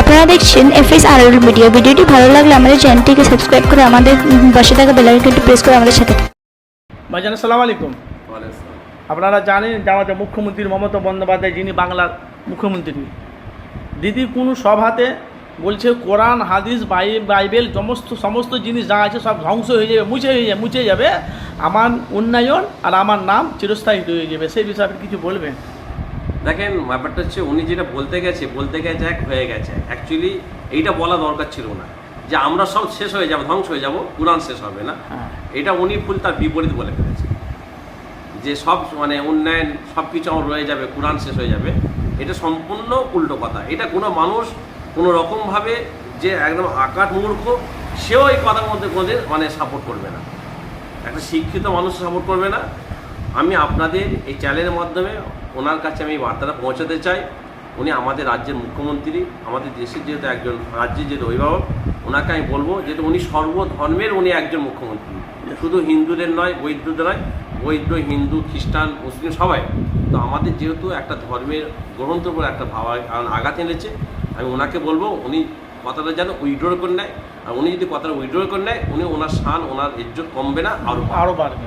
আপনারা দেখছেন F S আর media. ভিডিওটি ভালো লাগলে আমাদের চ্যানেলটিকে সাবস্ক্রাইব করে আমাদের পাশে থাকা বেলাইকনটি প্রেস করে আমাদের সাথে থাকুন। ভাইজান আসসালামু আলাইকুম। আপনারা জানেন যে আমাদের মুখ্যমন্ত্রী মমতা বন্দ্যোপাধ্যায় যিনি বাংলার মুখ্যমন্ত্রী দিদি কোনো সভাতে বলছে কোরআন হাদিস বাই বাইবেল সমস্ত সমস্ত জিনিস যা আছে সব ধ্বংস হয়ে যাবে মুছে হয়ে যাবে মুছে যাবে। আমার উন্নয়ন আর আমার নাম চিরস্থায়ী হয়ে যাবে। সেই বিষয়ে আপনি কিছু বলবেন? দেখেন ব্যাপারটা হচ্ছে উনি যেটা বলতে গেছে বলতে গেছে এক হয়ে গেছে। অ্যাকচুয়ালি এইটা বলা দরকার ছিল না। যে আমরা সব শেষ হয়ে যাব ধ্বংস হয়ে যাব কোরআন শেষ হবে না। হ্যাঁ। এটা উনি ফুল তার বিপরীত বলে ফেলেছে যে সব মানে উন্নয়ন সব কিছু আমার রয়ে যাবে কোরআন শেষ হয়ে যাবে। এটা সম্পূর্ণ উল্টো কথা। এটা কোনো মানুষ কোনো রকমভাবে যে একদম আকাট মূর্খ সেও এই কথার মধ্যে কোনোদিন মানে সাপোর্ট করবে না। একটা শিক্ষিত মানুষ সাপোর্ট করবে না। আমি আপনাদের এই চ্যানেলের মাধ্যমে ওনার কাছে আমি বার্তাটা পৌঁছাতে চাই। উনি আমাদের রাজ্যের মুখ্যমন্ত্রী, আমাদের দেশের যেহেতু একজন রাজ্যের যেহেতু অভিভাবক, ওনাকে আমি বলব যেহেতু উনি সর্বধর্মের উনি একজন মুখ্যমন্ত্রী। শুধু হিন্দুদের নয় বৈদ্যদের নয় বৈদ্য হিন্দু, খ্রিস্টান, মুসলিম সবাই। তো আমাদের যেহেতু একটা ধর্মের গ্রহণের উপর একটা ভাবা আঘাত এনেছে, আমি ওনাকে বলব উনি কথাটা যেন উইড্রো করে নেয়। আর উনি যদি কথাটা উইড্রো করে নেয়, উনি ওনার শান ওনার ইজ্জত কমবে না আরও আরও বাড়বে